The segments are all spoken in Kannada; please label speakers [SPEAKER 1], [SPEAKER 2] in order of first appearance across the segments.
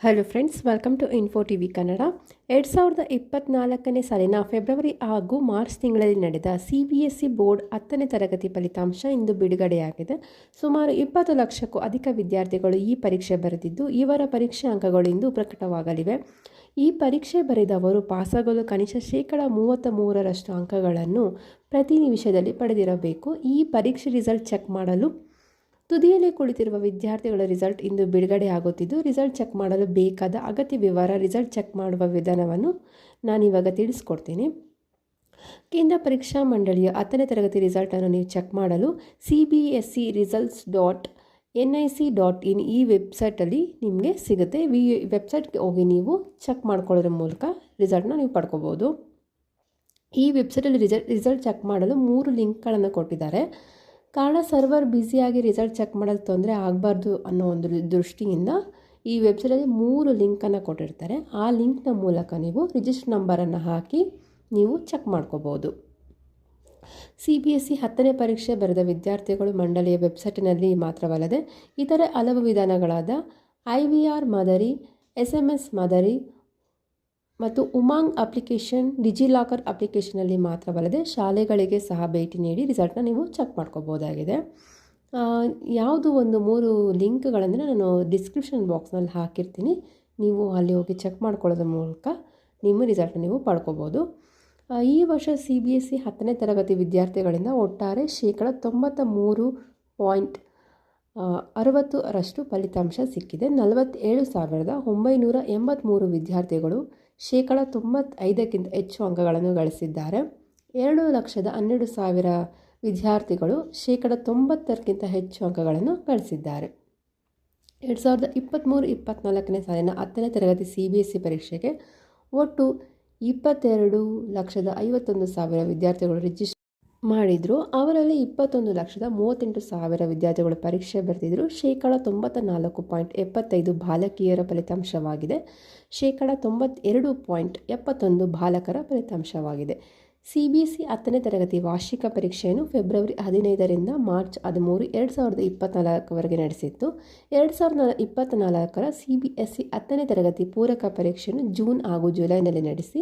[SPEAKER 1] Hello friends welcome to info T V Kannada ಎರಡು ಸಾವಿರದ ಇಪ್ಪತ್ತ್ನಾಲ್ಕನೇ ಸಾಲಿನ ಫೆಬ್ರವರಿ ಹಾಗೂ ಮಾರ್ಚ್ ತಿಂಗಳಲ್ಲಿ ನಡೆದ C B S C board ಹತ್ತನೇ ತರಗತಿ ಫಲಿತಾಂಶ ಇಂದು ಬಿಡುಗಡೆಯಾಗಿದೆ. ಸುಮಾರು ಇಪ್ಪತ್ತು ಲಕ್ಷಕ್ಕೂ ಅಧಿಕ ವಿದ್ಯಾರ್ಥಿಗಳು ಈ ಪರೀಕ್ಷೆ ಬರೆದಿದ್ದು, ಇವರ ಪರೀಕ್ಷೆ ಅಂಕಗಳು ಇಂದು ಪ್ರಕಟವಾಗಲಿವೆ. ಈ ಪರೀಕ್ಷೆ ಬರೆದವರು ಪಾಸಾಗಲು ಕನಿಷ್ಠ ಶೇಕಡ ಮೂವತ್ತ ಮೂರರಷ್ಟು ಅಂಕಗಳನ್ನು ಪ್ರತಿ ನಿಮಿಷದಲ್ಲಿ ಪಡೆದಿರಬೇಕು. ಈ ಪರೀಕ್ಷೆ ರಿಸಲ್ಟ್ ಚೆಕ್ ಮಾಡಲು ತುದಿಯಲ್ಲಿ ಕುಳಿತಿರುವ ವಿದ್ಯಾರ್ಥಿಗಳ ರಿಸಲ್ಟ್ ಇಂದು ಬಿಡುಗಡೆ ಆಗುತ್ತಿದ್ದು, ರಿಸಲ್ಟ್ ಚೆಕ್ ಮಾಡಲು ಬೇಕಾದ ಅಗತ್ಯ ವಿವರ, ರಿಸಲ್ಟ್ ಚೆಕ್ ಮಾಡುವ ವಿಧಾನವನ್ನು ನಾನಿವಾಗ ತಿಳಿಸ್ಕೊಡ್ತೀನಿ. ಕೇಂದ್ರ ಪರೀಕ್ಷಾ ಮಂಡಳಿಯ ಹತ್ತನೇ ತರಗತಿ ರಿಸಲ್ಟನ್ನು ನೀವು ಚೆಕ್ ಮಾಡಲು C B S C results dot N I C dot in ಈ ವೆಬ್ಸೈಟಲ್ಲಿ ನಿಮಗೆ ಸಿಗುತ್ತೆ. ವಿ ವೆಬ್ಸೈಟ್ಗೆ ಹೋಗಿ ನೀವು ಚೆಕ್ ಮಾಡ್ಕೊಳ್ಳೋದ್ರ ಮೂಲಕ ರಿಸಲ್ಟ್ನ ನೀವು ಪಡ್ಕೋಬೋದು. ಈ ವೆಬ್ಸೈಟಲ್ಲಿ ರಿಸಲ್ಟ್ ರಿಸಲ್ಟ್ ಚೆಕ್ ಮಾಡಲು ಮೂರು ಲಿಂಕ್ಗಳನ್ನು ಕೊಟ್ಟಿದ್ದಾರೆ. ಕಾರಣ ಸರ್ವರ್ ಬ್ಯುಸಿಯಾಗಿ ರಿಸಲ್ಟ್ ಚೆಕ್ ಮಾಡೋದು ತೊಂದರೆ ಆಗಬಾರ್ದು ಅನ್ನೋ ಒಂದು ದೃಷ್ಟಿಯಿಂದ ಈ ವೆಬ್ಸೈಟಲ್ಲಿ ಮೂರು ಲಿಂಕನ್ನು ಕೊಟ್ಟಿರ್ತಾರೆ. ಆ ಲಿಂಕ್ನ ಮೂಲಕ ನೀವು ರಿಜಿಸ್ಟರ್ ನಂಬರನ್ನು ಹಾಕಿ ನೀವು ಚೆಕ್ ಮಾಡ್ಕೋಬೋದು. ಸಿ ಬಿ ಎಸ್ ಸಿ ಹತ್ತನೇ ಪರೀಕ್ಷೆ ಬರೆದ ವಿದ್ಯಾರ್ಥಿಗಳು ಮಂಡಳಿಯ ವೆಬ್ಸೈಟಿನಲ್ಲಿ ಮಾತ್ರವಲ್ಲದೆ ಇತರೆ ಹಲವು ವಿಧಾನಗಳಾದ ಐ ವಿ ಆರ್ ಮಾದರಿ ಎಸ್ ಎಂ ಎಸ್ ಮಾದರಿ ಮತ್ತು ಉಮಾಂಗ್ ಅಪ್ಲಿಕೇಶನ್, ಡಿಜಿಲಾಕರ್ ಅಪ್ಲಿಕೇಶನಲ್ಲಿ ಮಾತ್ರವಲ್ಲದೆ ಶಾಲೆಗಳಿಗೆ ಸಹ ಭೇಟಿ ನೀಡಿ ರಿಸಲ್ಟ್ನ ನೀವು ಚೆಕ್ ಮಾಡ್ಕೋಬೋದಾಗಿದೆ. ಯಾವುದು ಒಂದು ಮೂರು ಲಿಂಕ್ಗಳಂದರೆ ನಾನು ಡಿಸ್ಕ್ರಿಪ್ಷನ್ ಬಾಕ್ಸ್ನಲ್ಲಿ ಹಾಕಿರ್ತೀನಿ. ನೀವು ಅಲ್ಲಿ ಹೋಗಿ ಚೆಕ್ ಮಾಡ್ಕೊಳ್ಳೋದ್ರ ಮೂಲಕ ನಿಮ್ಮ ರಿಸಲ್ಟ್ನ ನೀವು ಪಡ್ಕೋಬೋದು. ಈ ವರ್ಷ ಸಿ ಬಿ ಎಸ್ ಸಿ ಹತ್ತನೇ ತರಗತಿ ವಿದ್ಯಾರ್ಥಿಗಳಿಂದ ಒಟ್ಟಾರೆ ಶೇಕಡ ತೊಂಬತ್ತ ಮೂರು ಪಾಯಿಂಟ್ ಅರವತ್ತರಷ್ಟು ಫಲಿತಾಂಶ ಸಿಕ್ಕಿದೆ. ನಲವತ್ತೇಳು ಸಾವಿರದ ಒಂಬೈನೂರ ಎಂಬತ್ತ್ಮೂರು ವಿದ್ಯಾರ್ಥಿಗಳು ಶೇಕಡ ತೊಂಬತ್ತೈದಕ್ಕಿಂತ ಹೆಚ್ಚು ಅಂಕಗಳನ್ನು ಗಳಿಸಿದ್ದಾರೆ. ಎರಡು ಲಕ್ಷದ ಹನ್ನೆರಡು ಸಾವಿರ ವಿದ್ಯಾರ್ಥಿಗಳು ಶೇಕಡ ತೊಂಬತ್ತರಕ್ಕಿಂತ ಹೆಚ್ಚು ಅಂಕಗಳನ್ನು ಗಳಿಸಿದ್ದಾರೆ. ಎರಡು ಸಾವಿರದ ಇಪ್ಪತ್ತ್ಮೂರು ಇಪ್ಪತ್ತ್ನಾಲ್ಕನೇ ಸಾಲಿನ ಹತ್ತನೇ ತರಗತಿ ಸಿ ಬಿ ಎಸ್ ಸಿ ಪರೀಕ್ಷೆಗೆ ಒಟ್ಟು ಇಪ್ಪತ್ತೆರಡು ಲಕ್ಷದ ಐವತ್ತೊಂದು ಸಾವಿರ ವಿದ್ಯಾರ್ಥಿಗಳು ರಿಜಿಸ್ಟರ್ ಮಾಡಿದರು. ಅವರಲ್ಲಿ ಇಪ್ಪತ್ತೊಂದು ಲಕ್ಷದ ಮೂವತ್ತೆಂಟು ಸಾವಿರ ವಿದ್ಯಾರ್ಥಿಗಳು ಪರೀಕ್ಷೆ ಬರೆದಿದ್ದರು ಶೇಕಡ ತೊಂಬತ್ತ ನಾಲ್ಕು ಪಾಯಿಂಟ್ ಎಪ್ಪತ್ತೈದು ಬಾಲಕಿಯರ ಫಲಿತಾಂಶವಾಗಿದೆ. ಶೇಕಡ ತೊಂಬತ್ತೆರಡು ಪಾಯಿಂಟ್ ಎಪ್ಪತ್ತೊಂದು ಬಾಲಕರ ಫಲಿತಾಂಶವಾಗಿದೆ. ಸಿ ಬಿ ಹತ್ತನೇ ತರಗತಿ ವಾರ್ಷಿಕ ಪರೀಕ್ಷೆಯನ್ನು ಫೆಬ್ರವರಿ ಹದಿನೈದರಿಂದ ಮಾರ್ಚ್ ಹದಿಮೂರು ಎರಡು ಸಾವಿರದ ಇಪ್ಪತ್ತ್ನಾಲ್ಕವರೆಗೆ ನಡೆಸಿತ್ತು. ಎರಡು ಸಾವಿರದ ಇಪ್ಪತ್ತ್ನಾಲ್ಕರ ಸಿ ಬಿ ಎಸ್ ಸಿ ಹತ್ತನೇ ತರಗತಿ ಪೂರಕ ಪರೀಕ್ಷೆಯನ್ನು ಜೂನ್ ಹಾಗೂ ಜುಲೈನಲ್ಲಿ ನಡೆಸಿ,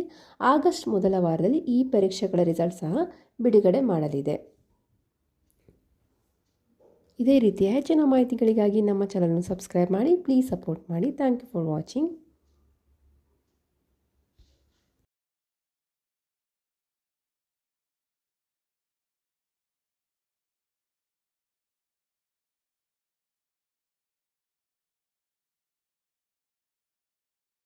[SPEAKER 1] ಆಗಸ್ಟ್ ಮೊದಲ ವಾರದಲ್ಲಿ ಈ ಪರೀಕ್ಷೆಗಳ ರಿಸಲ್ಟ್ ಸಹ ಬಿಡುಗಡೆ ಮಾಡಲಿದೆ. ಇದೇ ರೀತಿಯ ಹೆಚ್ಚಿನ ಮಾಹಿತಿಗಳಿಗಾಗಿ ನಮ್ಮ ಚಾನಲ್ನ ಸಬ್ಸ್ಕ್ರೈಬ್ ಮಾಡಿ, ಪ್ಲೀಸ್ ಸಪೋರ್ಟ್ ಮಾಡಿ. Thank you for watching.